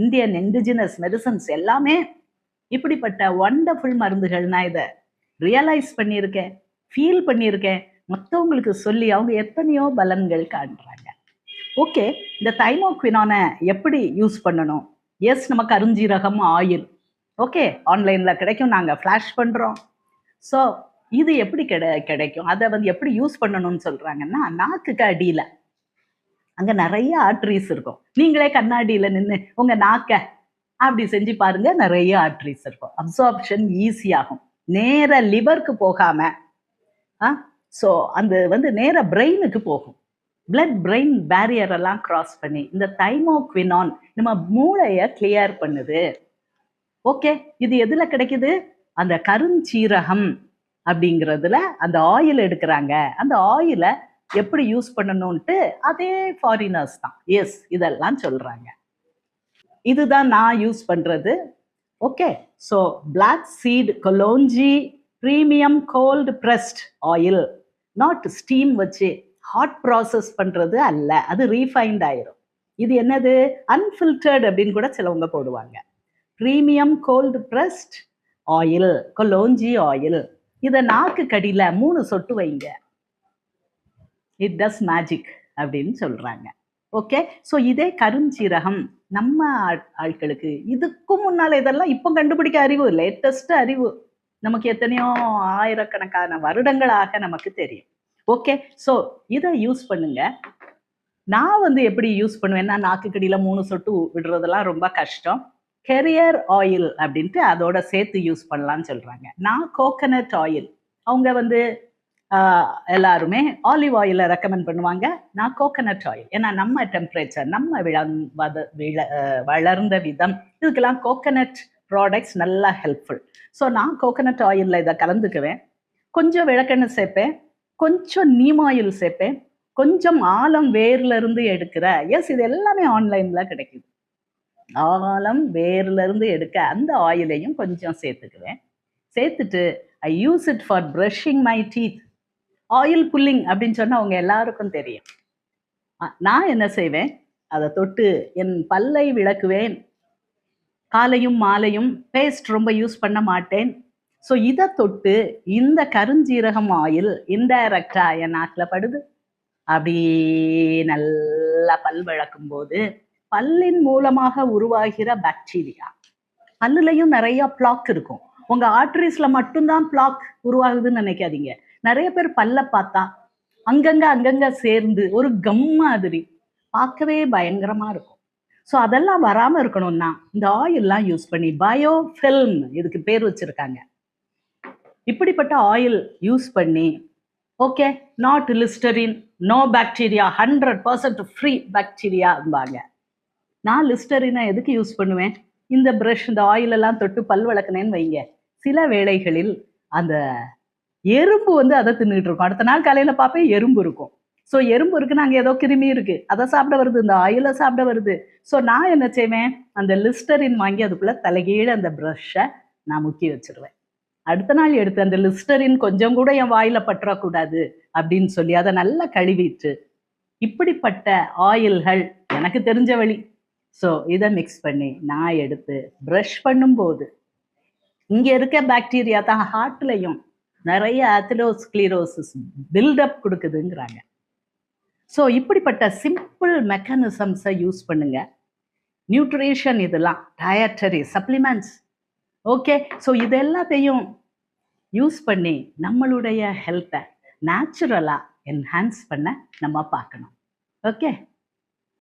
Indian indigenous medicines எல்லாமே இப்படிப்பட்ட wonderful மருந்துகள் நான் இதை ரியலைஸ் பண்ணியிருக்கேன் ஃபீல் பண்ணியிருக்கேன். மற்றவங்களுக்கு சொல்லி அவங்க எத்தனையோ பலன்கள் காண்றாங்க. ஓகே இந்த தைமோக்வினானை எப்படி யூஸ் பண்ணணும்? எஸ் நம்ம கருஞ்சீரகம் ஆயில் ஓகே ஆன்லைனில் கிடைக்கும் நாங்கள் ஃப்ளாஷ் பண்ணுறோம் ஸோ இது எப்படி கிடை கிடைக்கும்? அதை வந்து எப்படி யூஸ் பண்ணணும்னு சொல்கிறாங்கன்னா நாக்குக்கு அடியில். அங்கே நிறைய ஆர்ட்ரிஸ் இருக்கும். நீங்களே கண்ணாடியில் நின்று உங்கள் நாக்கை. அப்படி செஞ்சு பாருங்க நிறைய ஆர்ட்ரிஸ் இருக்கும். அப்சார்ப்ஷன் ஈஸியாகும் நேர லிவருக்கு போகாம ஆ? ஸோ அந்த வந்து நேர பிரெயினுக்கு போகும். பிளட் பிரெயின் பேரியர் எல்லாம் கிராஸ் பண்ணி இந்த தைமோக்வினான் நம்ம மூளையை கிளியர் பண்ணுது. ஓகே இது எதுல கிடைக்குது? அந்த கருஞ்சீரகம் அப்படிங்கிறதுல அந்த ஆயில் எடுக்கிறாங்க. அந்த ஆயிலை எப்படி யூஸ் பண்ணணும்ட்டு அதே ஃபாரினர்ஸ் தான். எஸ் இதெல்லாம் சொல்கிறாங்க இதுதான் நான் யூஸ் பண்ணுறது okay so black seed kalonji premium cold pressed oil not steam வச்சு ஹாட் ப்ராசஸ் பண்ணுறது அல்ல. அது ரீஃபைண்ட் ஆயிரும். இது என்னது? அன்ஃபில்டர்ட் அப்படின்னு கூட சிலவங்க போடுவாங்க. Premium cold pressed oil kalonji oil இதை நாக்கு கடியில் மூணு சொட்டு வைங்க. இட் டஸ் மேஜிக் அப்படின்னு சொல்றாங்க. ஓகே ஸோ இதே கருஞ்சீரகம் நம்ம ஆட்களுக்கு இதுக்கும் முன்னால இதெல்லாம் இப்போ கண்டுபிடிக்க அறிவு லேட்டஸ்ட் அறிவு. நமக்கு எத்தனையோ ஆயிரக்கணக்கான வருடங்களாக நமக்கு தெரியும். ஓகே ஸோ இதை யூஸ் பண்ணுங்க. நான் வந்து எப்படி யூஸ் பண்ணுவேன்னா நாக்குக்கடியில் மூணு சொட்டு விடுறதெல்லாம் ரொம்ப கஷ்டம். கெரியர் ஆயில் அப்படின்ட்டு அதோட சேர்த்து யூஸ் பண்ணலாம்னு சொல்றாங்க. நான் கோகனட் ஆயில் அவங்க வந்து எல்லாருமே ஆலிவ் ஆயிலை ரெக்கமெண்ட் பண்ணுவாங்க. நான் கோகனட் ஆயில் ஏன்னா நம்ம டெம்பரேச்சர் நம்ம விளம் வத விள வளர்ந்த விதம். இதுக்கெல்லாம் கோகனட் ப்ராடக்ட்ஸ் நல்லா ஹெல்ப்ஃபுல் ஸோ நான் கோகனட் ஆயிலில் இதை கலந்துக்குவேன். கொஞ்சம் விளக்கெண்ணெய் சேர்ப்பேன். கொஞ்சம் நீம் ஆயில் சேர்ப்பேன். கொஞ்சம் ஆழம் வேர்லேருந்து எடுக்கிற எஸ் இது எல்லாமே ஆன்லைனில் கிடைக்குது. ஆழம் வேர்லேருந்து எடுக்க அந்த ஆயிலையும் கொஞ்சம் சேர்த்துக்குவேன். சேர்த்துட்டு I use it for brushing my teeth oil pulling அப்படின்னு சொன்னால் அவங்க எல்லாருக்கும் தெரியும். நான் என்ன செய்வேன்? அதை தொட்டு என் பல்லை விளக்குவேன். காலையும் மாலையும் பேஸ்ட் ரொம்ப யூஸ் பண்ண மாட்டேன். ஸோ இதை தொட்டு இந்த கருஞ்சீரகம் ஆயில் இன்டைரக்டா என் நாக்கில் படுது. அப்படி நல்லா பல் விளக்கும் போது பல்லின் மூலமாக உருவாகிற பாக்டீரியா பல்லுலையும் நிறைய பிளாக் இருக்கும். உங்க ஆர்டரிஸ்ல மட்டும்தான் பிளாக் உருவாகுதுன்னு நினைக்காதீங்க. நிறைய பேர் பல்ல பார்த்தா அங்கங்க அங்கங்க சேர்ந்து ஒரு கம் மாதிரி பார்க்கவே பயங்கரமா இருக்கும். ஸோ அதெல்லாம் வராம இருக்கணும்னா இந்த ஆயில்லாம் யூஸ் பண்ணி பயோ ஃபில்ம் இதுக்கு பேர் வச்சிருக்காங்க. இப்படிப்பட்ட ஆயில் யூஸ் பண்ணி okay not Listerine no bacteria hundred percent free பாக்டீரியாம்பாங்க நான் லிஸ்டரினை எதுக்கு யூஸ் பண்ணுவேன்? இந்த ப்ரஷ் இந்த ஆயிலெல்லாம் தொட்டு பல் வளர்க்கினேன்னு வைங்க. சில வேளைகளில் அந்த எறும்பு வந்து அதை தின்னுட்டு இருக்கும். அடுத்த நாள் காலையில பார்ப்பேன் எறும்பு இருக்கும். ஸோ எறும்பு இருக்குன்னு நாங்கள் ஏதோ கிருமி இருக்கு. அதை சாப்பிட வருது இந்த ஆயிலை சாப்பிட வருது. ஸோ நான் என்ன செய்வேன்? அந்த லிஸ்டரின் வாங்கி அதுக்குள்ள தலைகீழ அந்த ப்ரஷ்ஷை நான் முக்கி வச்சிருவேன். அடுத்த நாள் எடுத்து அந்த லிஸ்டரின் கொஞ்சம் கூட என் வாயில பற்றக்கூடாது அப்படின்னு சொல்லி அதை நல்லா கழுவிட்டு இப்படிப்பட்ட ஆயில்கள் எனக்கு தெரிஞ்ச வழி. ஸோ இதை மிக்ஸ் பண்ணி நான் எடுத்து ப்ரஷ் பண்ணும்போது இங்கே இருக்க பாக்டீரியா தான் ஹார்ட்லையும் நிறைய அத்திலோஸ்க்ளீரோசிஸ் பில்டப் கொடுக்குதுங்கிறாங்க. ஸோ இப்படிப்பட்ட சிம்பிள் மெக்கானிசம்ஸை யூஸ் பண்ணுங்க. நியூட்ரிஷன் இதெல்லாம் டயட்டரி சப்ளிமெண்ட்ஸ் ஓகே ஸோ இது எல்லாத்தையும் யூஸ் பண்ணி நம்மளுடைய ஹெல்த்தை நேச்சுரலாக என்ஹான்ஸ் பண்ண நம்ம பார்க்கணும். ஓகே